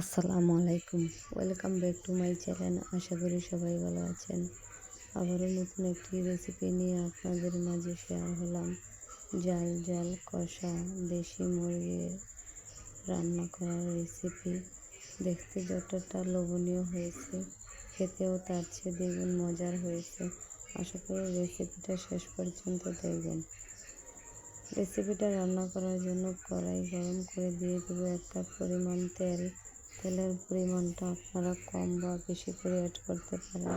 আসসালামু আলাইকুম। Welcome back to my channel আশা করি সবাই ভালো আছেন। আবারও নতুন একটি রেসিপি নিয়ে আপনাদের মাঝে শেয়ার হলাম। জাল জাল, কষা, দেশি মুরগির রান্না করার রেসিপি দেখতে যতটা লোভনীয় হয়েছে, খেতেও তার চেয়ে দ্বিগুণ মজার হয়েছে। আশা করি রেসিপিটা শেষ পর্যন্ত দেখবেন। রেসিপিটা রান্না করার জন্য কড়াই গরম করে দিয়ে দেবো এক কাপ পরিমাণ তেল। তেলের পরিমাণটা আপনারা কম বা বেশি করে অ্যাড করতে পারেন।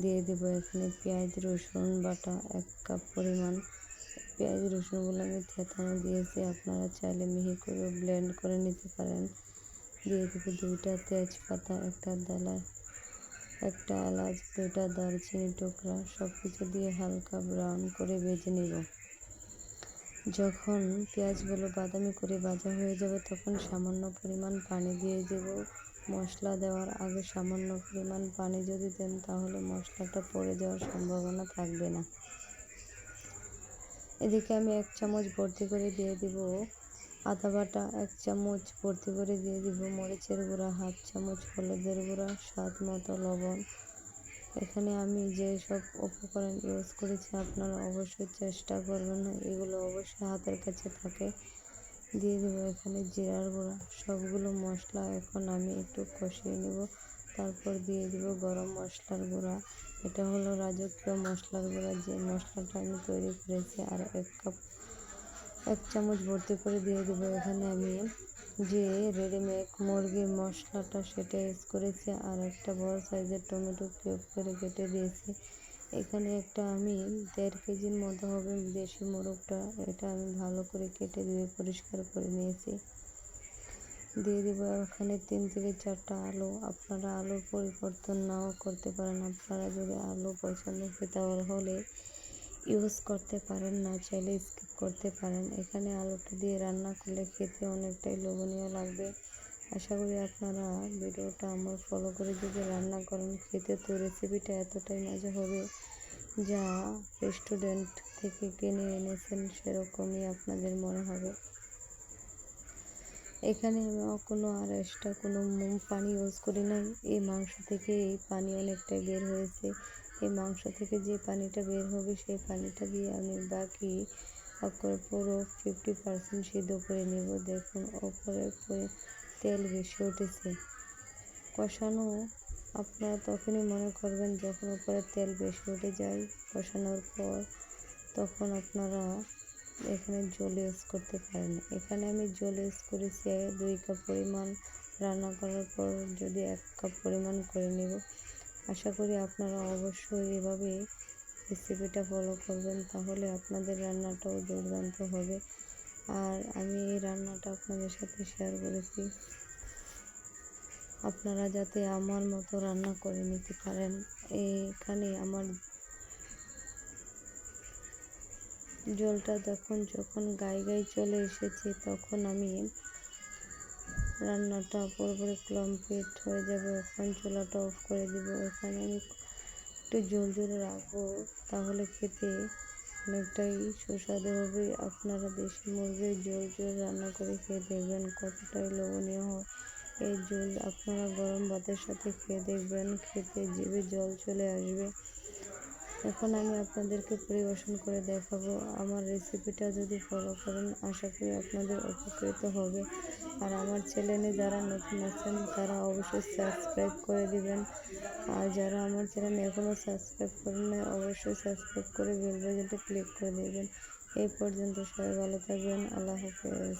দিয়ে দেবো এখানে পেঁয়াজ, রসুন বাটা এক কাপ পরিমাণ। পেঁয়াজ রসুনগুলো আমি থেতানো দিয়েছি, আপনারা চাইলে মিহি করে ব্লেন্ড করে নিতে পারেন। দিয়ে দেবো দুইটা তেজপাতা, একটা দালা, একটা এলাচ, দুইটা দারচিনি টুকরা সব কিছু দিয়ে হালকা ব্রাউন করে ভেজে নেব। যখন পেঁয়াজগুলো বাদামি করে ভাজা হয়ে যাবে, তখন সামান্য পরিমাণ পানি দিয়ে দেব। মশলা দেওয়ার আগে সামান্য পরিমাণ পানি যদি দেন, তাহলে মশলাটা পড়ে যাওয়ার সম্ভাবনা থাকবে না। এদিকে আমি এক চামচ ভর্তি করে দিয়ে দিব আদা বাটা, এক চামচ ভর্তি করে দিয়ে দিব মরিচের গুঁড়া, হাফ চামচ হলুদের গুঁড়া, স্বাদ মতো লবণ এখানে আমি যে সব উপকরণ ইউজ করেছি আপনারা অবশ্যই চেষ্টা করবেন, এগুলো অবশ্যই হাতের কাছে থাকে। দিয়ে দেবো এখানে জিরার গুঁড়া, সবগুলো মশলা এখন আমি একটু কষিয়ে নেব। তারপর দিয়ে দেব গরম মশলার গুঁড়া। এটা হলো রাজকীয় মশলার গুঁড়া, যে মশলাটা আমি তৈরি করেছি আর এক কাপ এক চামচ ভর্তি করে দিয়ে দেবো এখানে আমি যে রেডিমেড মুরগির মশলাটা সেটা ইউজ করেছি আর একটা বড় সাইজের টমেটো কিউব করে কেটে দিয়েছি। এখানে একটা আমি দেড় কেজির মতো হবে দেশি মোরগটা, এটা আমি ভালো করে কেটে দিয়ে পরিষ্কার করে নিয়েছি। দিয়ে দেবো ওখানে তিন থেকে চারটা আলু। আপনারা আলুর পরিবর্তন নাও করতে পারেন। আপনারা যদি আলু পছন্দ খেতে হলে ইউজ করতে পারেন, না চাইলে স্কিপ করতে পারেন। এখানে আলুটা দিয়ে রান্না করলে খেতে অনেকটাই লোভনীয় লাগবে। আশা করি আপনারা ভিডিওটা আমার ফলো করে যদি রান্না করেন, খেতে তো রেসিপিটা এতটাই মজা হবে যা রেস্টুরেন্ট থেকে কিনে এনেছেন, সেরকমই আপনাদের মনে হবে। এখানে আমি কোনো আর এক্সট্রা কোনো পানি ইউজ করি নাই। এই মাংস থেকে এই পানি অনেকটাই বের হয়েছে। এই মাংস থেকে যে পানিটা বের হবে সেই পানিটা দিয়ে আমি বাকি পুরো ফিফটি পার্সেন্ট সিদ্ধ করে নেব। দেখুন ওপরে তেল বেশি উঠেছে। কষানো, আপনারা তখনই মনে করবেন যখন উপরে তেল বেশি উঠে যায় কষানোর পর, তখন আপনারা এখানে জল ইউজ করতে পারেন। এখানে আমি জল ইউজ করেছি দুই কাপ পরিমাণ। রান্না করার পর যদি এক কাপ পরিমাণ করে নেব। আশা করি আপনারা অবশ্যই এভাবে রেসিপিটা ফলো করবেন, তাহলে আপনাদের রান্নাটাও দুর্দান্ত হবে। আর আমি এই রান্নাটা আপনাদের সাথে শেয়ার করেছি। আপনারা যাতে আমার মতো রান্না করে নিতে পারেন, এখানে আমার জলটা যখন যখন গায়ে গায়ে চলে এসেছে, তখন আমি রান্নাটা পুরোপুরি কমপ্লিট হয়ে যাবে। এখন চুলাটা অফ করে দিব। ওখানে আমি একটু জল জল রাখব। তাহলে খেতে অনেকটাই সুস্বাদু হবে। আপনারা দেশি মুরগির জল জল রান্না করে খেয়ে দেখবেন কতটাই লোভনীয় হয়। এই জল আপনারা গরম ভাতের সাথে খেয়ে দেখবেন, খেতে জিভে জল চলে আসবে। এখন আমি আপনাদেরকে পরিবেশন করে দেখাবো। আমার রেসিপিটা যদি ফলো করেন, আশা করি আপনাদের উপকৃত হবে। আর আমার চ্যানেলে যারা নতুন আছেন, তারা অবশ্যই সাবস্ক্রাইব করে দিবেন। আর যারা আমার চ্যানেল এখনও সাবস্ক্রাইব করেন না অবশ্যই সাবস্ক্রাইব করে বেল বাজনটা ক্লিক করে দেবেন। এই পর্যন্ত সবাই ভালো থাকবেন। আল্লাহ হাফেজ।